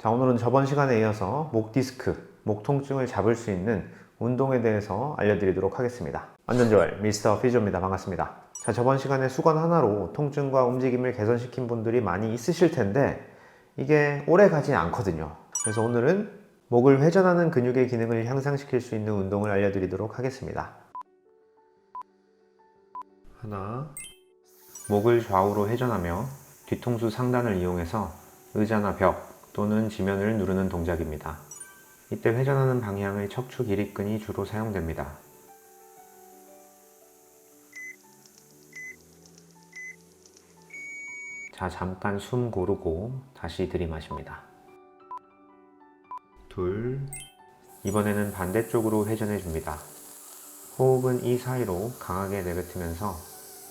자, 오늘은 저번 시간에 이어서 목 디스크, 목 통증을 잡을 수 있는 운동에 대해서 알려드리도록 하겠습니다. 완전조알 미스터 피조입니다. 반갑습니다. 자, 저번 시간에 수건 하나로 통증과 움직임을 개선시킨 분들이 많이 있으실 텐데 이게 오래 가지 않거든요. 그래서 오늘은 목을 회전하는 근육의 기능을 향상시킬 수 있는 운동을 알려드리도록 하겠습니다. 하나, 목을 좌우로 회전하며 뒤통수 상단을 이용해서 의자나 벽 또는 지면을 누르는 동작입니다. 이때 회전하는 방향의 척추 기립근이 주로 사용됩니다. 자, 잠깐 숨 고르고 다시 들이마십니다. 둘, 이번에는 반대쪽으로 회전해 줍니다. 호흡은 이 사이로 강하게 내뱉으면서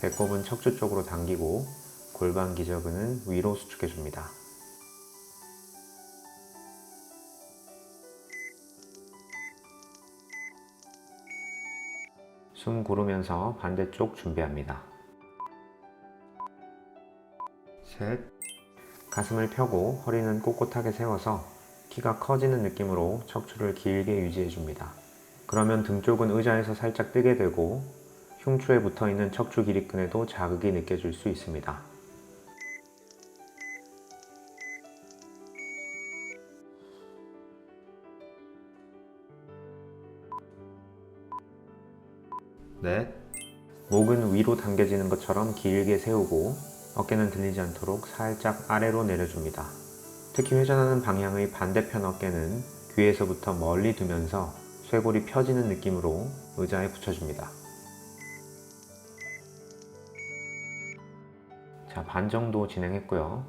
배꼽은 척추 쪽으로 당기고 골반 기저근은 위로 수축해 줍니다. 숨 고르면서 반대쪽 준비합니다. 셋. 가슴을 펴고 허리는 꼿꼿하게 세워서 키가 커지는 느낌으로 척추를 길게 유지해 줍니다. 그러면 등 쪽은 의자에서 살짝 뜨게 되고 흉추에 붙어 있는 척추 기립근에도 자극이 느껴질 수 있습니다. 넷. 목은 위로 당겨지는 것처럼 길게 세우고 어깨는 들리지 않도록 살짝 아래로 내려줍니다. 특히 회전하는 방향의 반대편 어깨는 귀에서부터 멀리 두면서 쇄골이 펴지는 느낌으로 의자에 붙여줍니다. 자, 반 정도 진행했고요.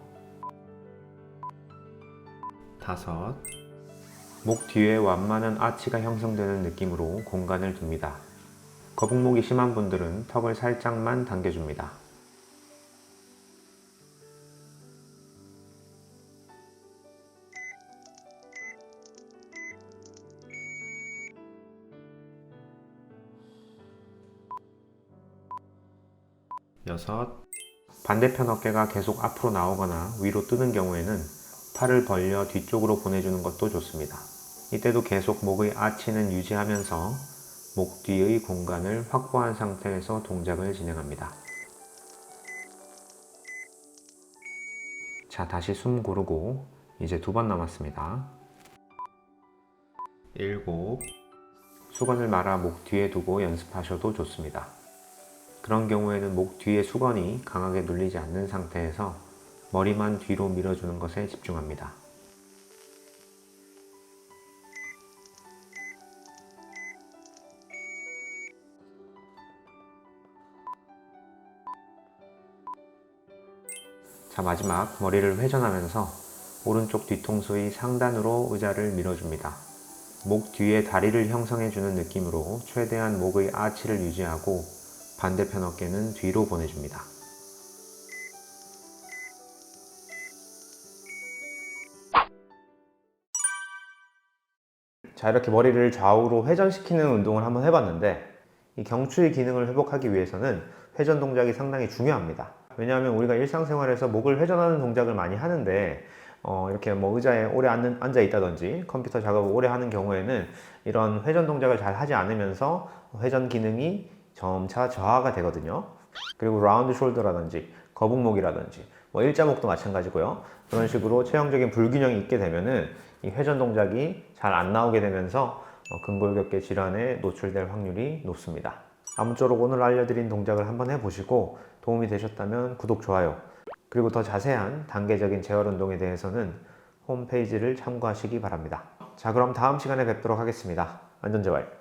다섯. 목 뒤에 완만한 아치가 형성되는 느낌으로 공간을 둡니다. 거북목이 심한 분들은 턱을 살짝만 당겨줍니다. 여섯. 반대편 어깨가 계속 앞으로 나오거나 위로 뜨는 경우에는 팔을 벌려 뒤쪽으로 보내주는 것도 좋습니다. 이때도 계속 목의 아치는 유지하면서 목 뒤의 공간을 확보한 상태에서 동작을 진행합니다. 자, 다시 숨 고르고 이제 두 번 남았습니다. 일곱. 수건을 말아 목 뒤에 두고 연습하셔도 좋습니다. 그런 경우에는 목 뒤에 수건이 강하게 눌리지 않는 상태에서 머리만 뒤로 밀어주는 것에 집중합니다. 자, 마지막 머리를 회전하면서 오른쪽 뒤통수의 상단으로 의자를 밀어줍니다. 목 뒤에 다리를 형성해주는 느낌으로 최대한 목의 아치를 유지하고 반대편 어깨는 뒤로 보내줍니다. 자, 이렇게 머리를 좌우로 회전시키는 운동을 한번 해봤는데 이 경추의 기능을 회복하기 위해서는 회전 동작이 상당히 중요합니다. 왜냐하면 우리가 일상생활에서 목을 회전하는 동작을 많이 하는데 어, 이렇게 뭐 의자에 오래 앉는, 앉아 있다든지 컴퓨터 작업을 오래 하는 경우에는 이런 회전 동작을 잘 하지 않으면서 회전 기능이 점차 저하가 되거든요. 그리고 라운드 숄더라든지 거북목이라든지 뭐 일자목도 마찬가지고요. 그런 식으로 체형적인 불균형이 있게 되면은 이 회전 동작이 잘 안 나오게 되면서 어, 근골격계 질환에 노출될 확률이 높습니다. 아무쪼록 오늘 알려드린 동작을 한번 해보시고 도움이 되셨다면 구독, 좋아요 그리고 더 자세한 단계적인 재활 운동에 대해서는 홈페이지를 참고하시기 바랍니다. 자 그럼 다음 시간에 뵙도록 하겠습니다. 안전재활